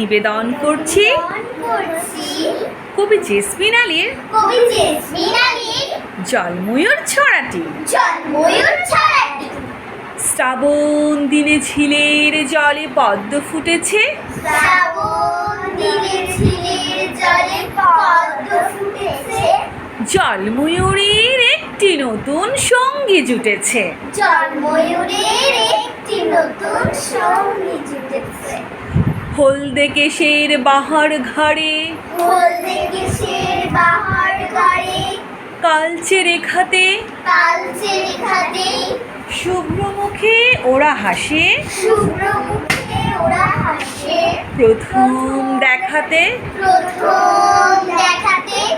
নিবেদন করছি। কবি জেসমিন আলীর কবি জেসমিন আলীর জলময়ূর ছড়াটি। জন্ময়ূর ছড়াটি শ্রাবণ দিনে ঝিলের জলে পদ্ম ফুটেছে। শ্রাবণ দিনে ঝিলের জলে পদ্ম ফুটেছে জলময়ূরের একটি নতুন সঙ্গী জুটেছে। জন্ময়ূরের একটি নতুন সঙ্গী জুটেছে। হলদে কেশের বাহার ঘাড়ে। হলদে কিসের বাহার গাড়ি কালচে রেখাতে। কালচে রেখাতে। শুভ্র মুখে ওরা হাসে। শুভ্র মুখে ওরা হাসে। প্রথম দেখাতে। প্রথম দেখাতে।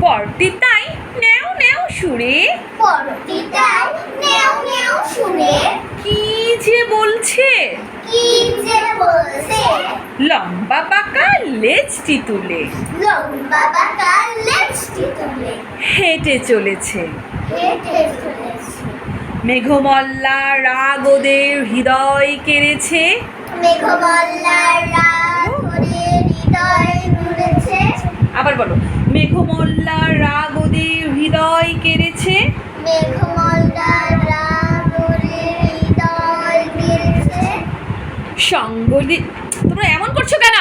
বরটি তাই নেও নেও সুরে। পরটিটাই নেও নেও যে বলছে? কি যে বলছে? লম্বা পাকা লেজটি তুলে। লম্বা বাঁকা লেজটি তুলে। হেঁটে চলেছে। হেঁটে চলেছে। মেঘমল্লা রাগ ওদের হৃদয় কেড়েছে। মেঘমল্লার রাত করে হৃদয় নুড়েছে আবার বলো মেঘমল্লা রাগ ওদের হৃদয় কেড়েছে। কেড়েছে তোমরা এমন করছ কেন?